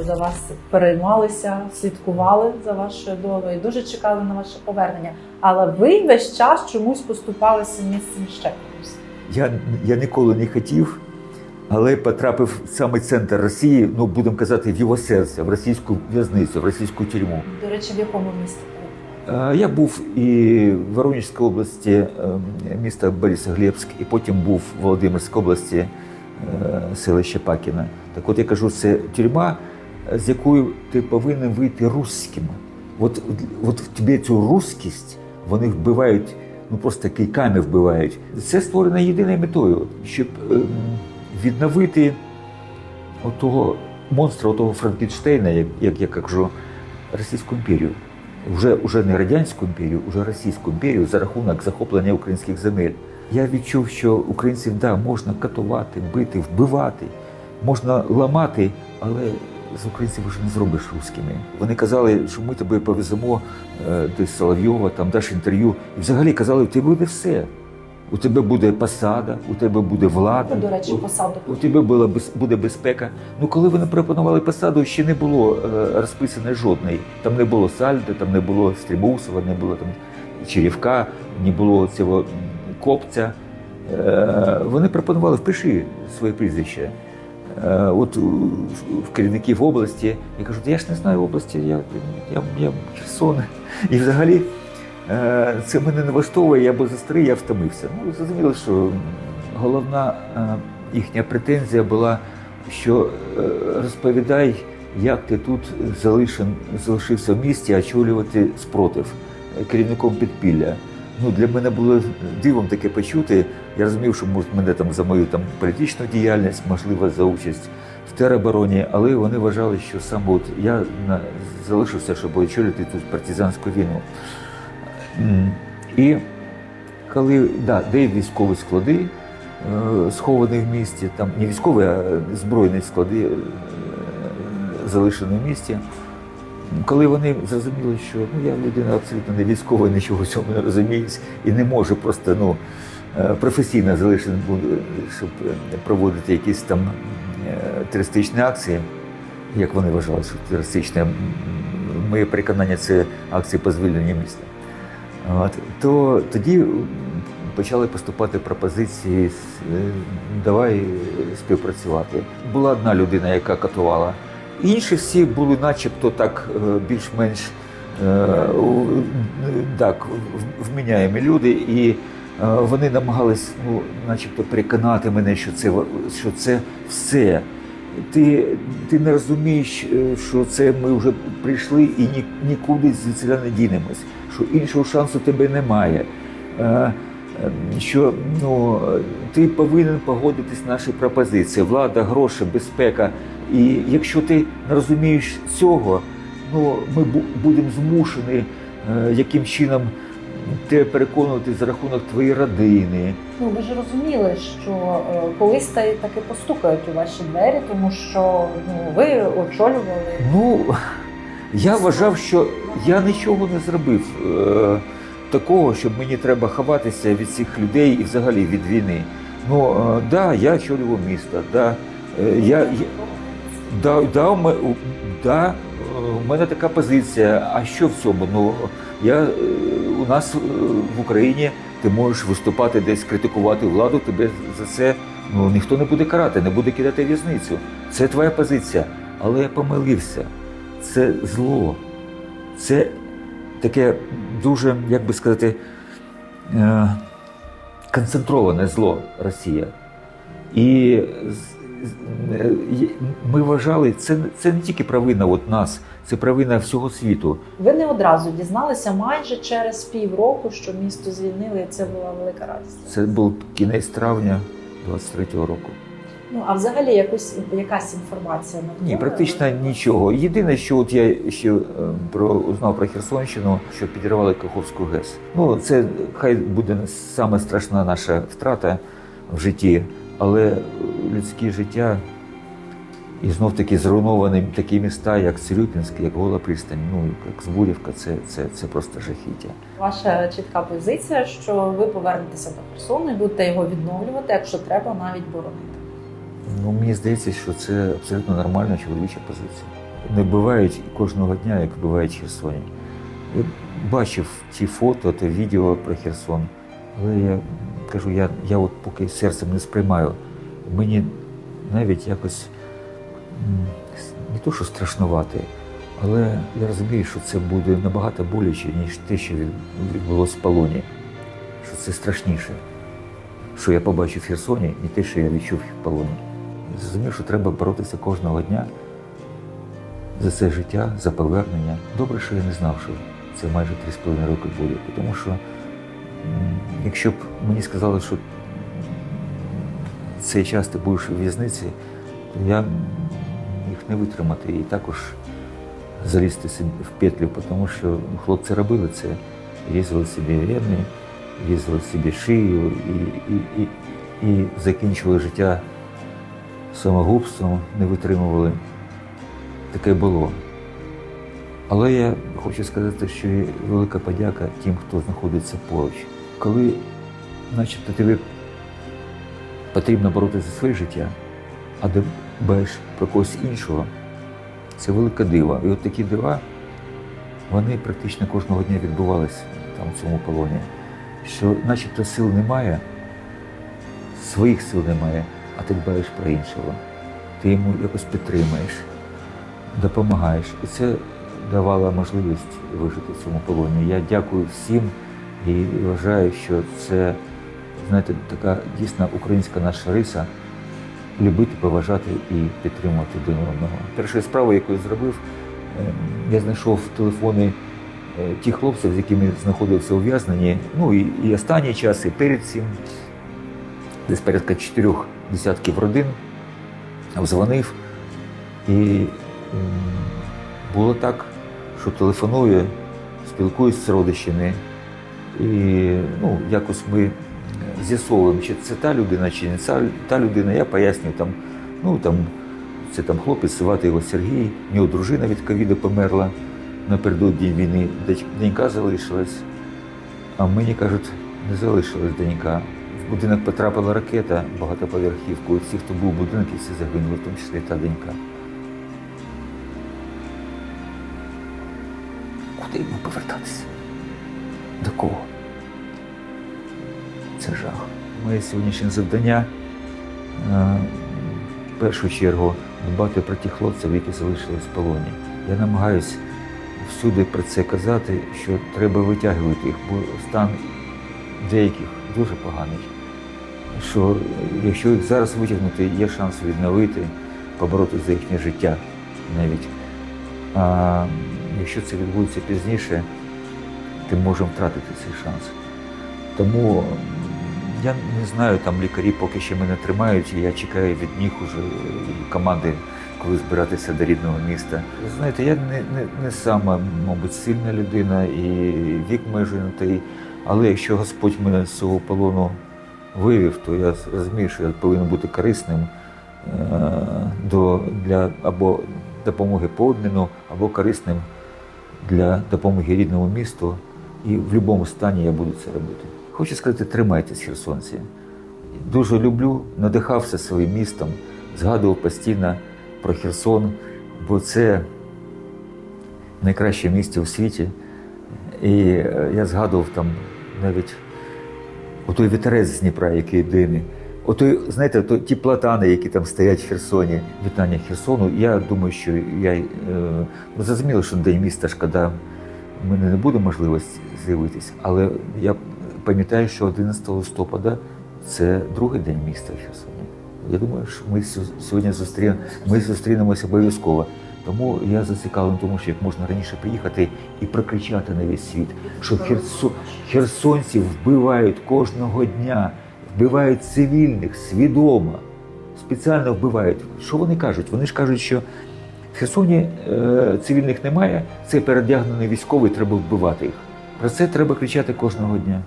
за вас переймалися, слідкували за вашою долею, дуже чекали на ваше повернення. Але ви весь час чомусь поступалися місцем ще комусь. Я, я ніколи не хотів, але потрапив в самий центр Росії, ну будемо казати, в його серце, в російську в'язницю, в російську тюрму. До речі, в якому місті? Я був і в Воронежській області, е, міста Борисоглебськ, і потім був в Володимирській області, е, селище Пакіна. Так от я кажу, це тюрма, з якою ти повинен вийти русським. От, от в тобі цю русськість вони вбивають, ну просто кийками вбивають. Це створено єдиною метою, щоб ем, відновити отого монстра, отого Франкенштейна, як, як я кажу, Російську імперію. Вже, вже не радянську імперію, вже Російську імперію за рахунок захоплення українських земель. Я відчув, що українців да, можна катувати, бити, вбивати, можна ламати, але з українців вже не зробиш русскими. Вони казали, що ми тебе повеземо е, до Соловйова, там даш інтерв'ю. І взагалі казали, у тебе буде все. У тебе буде посада, у тебе буде влада. До речі, посаду. у тебе була буде безпека. Ну, коли вони пропонували посаду, ще не було е, розписаної жодної. Там не було Сальда, там не було Стрібусова, не було там Черівка, не було цього копця. Е, вони пропонували впиши своє прізвище. Е, от в керівників області. Я кажу, я ж не знаю області, я, я, я Херсон. І взагалі е, це мене не влаштовує, я бо за старий, я втомився. Ну, зрозуміло, що головна е, їхня претензія була, що е, розповідай, як ти тут залишен, залишився в місті очолювати спротив е, керівником підпілля. Ну, для мене було дивом таке почути. Я розумів, що мене там за мою там політичну діяльність, можливо, за участь в теробороні, але вони вважали, що саме от я залишився, щоб очолювати тут партизанську війну. І коли да, де військові склади е, сховані в місті, там не військові, а збройні склади е, залишені в місті. Коли вони зрозуміли, що ну, я людина абсолютно не військова, нічого в цьому не розумію і не можу просто ну, е, професійно залишити, щоб е, проводити якісь там е, терористичні акції, як вони вважали, що терористичні, моє переконання, це акції по звільненню міста. От, то тоді почали поступати пропозиції, давай співпрацювати. Була одна людина, яка катувала. Інші всі були начебто так е, більш-менш е, так, вміняємі люди, і е, вони намагались ну, начебто переконати мене, що це, що це все. Ти, ти не розумієш, що це ми вже прийшли і ні, нікуди звідси не дінемось, що іншого шансу тебе немає. Що ну, ти повинен погодитись на наші пропозиції, влада, гроші, безпека. І якщо ти не розумієш цього, ну, ми бу- будемо змушені е, яким чином тебе переконувати за рахунок твоєї родини. Ну ви ж розуміли, що е, колись та таки постукають у ваші двері, тому що ну ви очолювали. Ну, я вважав, що я нічого не зробив е, такого, щоб мені треба ховатися від цих людей і взагалі від війни. Ну, да, я очолював місто, да, я, я, да, да, да, е, у мене така позиція. А що в цьому? Ну, я, е, у нас е, в Україні ти можеш виступати десь, критикувати владу, тебе за це ну, ніхто не буде карати, не буде кидати в'язницю. Це твоя позиція. Але я помилився. Це зло. Це таке дуже, як би сказати, концентроване зло Росія. І ми вважали, це, це не тільки провина от нас, це провина всього світу. Ви не одразу дізналися майже через півроку, що місто звільнили, і це була велика радість. Це був кінець травня 23-го року. Ну а взагалі якусь якась інформація на Ні, практично нічого. Єдине, що от я ще е, про узнав про Херсонщину, що підірвали Каховську ГЕС. Ну це хай буде саме страшна наша втрата в житті, але людське життя і знов таки зруйновані такі міста, як Цирюпінськ, як Гола Пристань, ну як Збурівка, це, це, це просто жахіття. Ваша чітка позиція, що ви повернетеся до Херсону і будете його відновлювати, якщо треба, навіть боронити. Ну, мені здається, що це абсолютно нормальна чоловіча позиція. Не вбивають кожного дня, як вбивають Херсоні. Я бачив ті фото та відео про Херсон, але я кажу, я, я от поки серцем не сприймаю. Мені навіть якось не то, що страшнувати, але я розумію, що це буде набагато боляче, ніж те, що від- відбулося в полоні. Що це страшніше, що я побачив в Херсоні, і те, що я відчув в полоні. Зрозумів, що треба боротися кожного дня за це життя, за повернення. Добре, що я не знав, що це майже 3,5 роки буде. Тому що якщо б мені сказали, що цей час ти будеш у в'язниці, то я міг не витримати і також залізти в петлю, тому що ну, хлопці робили це, різали собі вени, різали собі шию і, і, і, і закінчували життя самогубством, не витримували. Таке було. Але я хочу сказати, що є велика подяка тим, хто знаходиться поруч. Коли, начебто, тобі потрібно боротися за своє життя, а дбаєш про когось іншого, це велике диво. І от такі дива, вони практично кожного дня відбувалися там в цьому полоні. Що начебто сил немає, своїх сил немає, а ти дбаєш про іншого. Ти йому якось підтримаєш, допомагаєш. І це давало можливість вижити в цьому полоні. Я дякую всім і вважаю, що це, знаєте, така дійсно українська наша риса любити, поважати і підтримувати один одного. Першою справою, яку я зробив, е, я знайшов телефони е, тих хлопців, з якими знаходився ув'язнені, ну і, і останній час, і перед цим, десь порядка чотирьох десятків родин, дзвонив. І було так, що телефоную, спілкуюсь з родичами, і ну, якось ми з'ясовуємо, чи це та людина, чи не ця та людина. Я пояснюю там, ну там це там хлопець, звати його Сергій, в нього дружина від ковіду померла напередодні війни, донька залишилась. А мені кажуть, не залишилась донька. В будинок потрапила ракета багатоповерхівку, і всі, хто був в будинку, всі загинули, в тому числі та донька. Куди йому повертатися? До кого? Це жах. Моє сьогоднішнє завдання е, в першу чергу дбати про тих хлопців, які залишились в полоні. Я намагаюся всюди про це казати, що треба витягувати їх, бо стан деяких дуже поганий. Що якщо їх зараз витягнути, є шанс відновити, поборотися за їхнє життя навіть. Якщо це відбудеться пізніше, ти можемо втратити цей шанс. Тому я не знаю, там лікарі поки що мене тримають, і я чекаю від них уже команди, коли збиратися до рідного міста. Знаєте, я не, не, не сама, мабуть, сильна людина і вік майже не той. Але якщо Господь мене з цього полону вивів, то я розумію, що я повинен бути корисним е, до, для або допомоги по обміну, або корисним для допомоги рідному місту. І в будь-якому стані я буду це робити. Хочу сказати, тримайтесь, херсонці. Дуже люблю, надихався своїм містом, згадував постійно про Херсон, бо це найкраще місце у світі. І е, я згадував там навіть отой вітерець з Дніпра, який дине. Отой, знаєте, то, ті платани, які там стоять в Херсоні, вітання Херсону. Я думаю, що я е, ну, зрозуміло, що день міста шкода, в мене не буде можливості з'явитись, але я пам'ятаю, що 11 листопада це другий день міста в Херсоні. Я думаю, що ми сьо- сьогодні зустрінемо, ми зустрінемося обов'язково. Тому я зацікавлений, тому що як можна раніше приїхати і прокричати на весь світ, що херсо, херсонців вбивають кожного дня, вбивають цивільних свідомо, спеціально вбивають. Що вони кажуть? Вони ж кажуть, що в Херсоні е, цивільних немає, це передягнений військовий, треба вбивати їх. Про це треба кричати кожного дня.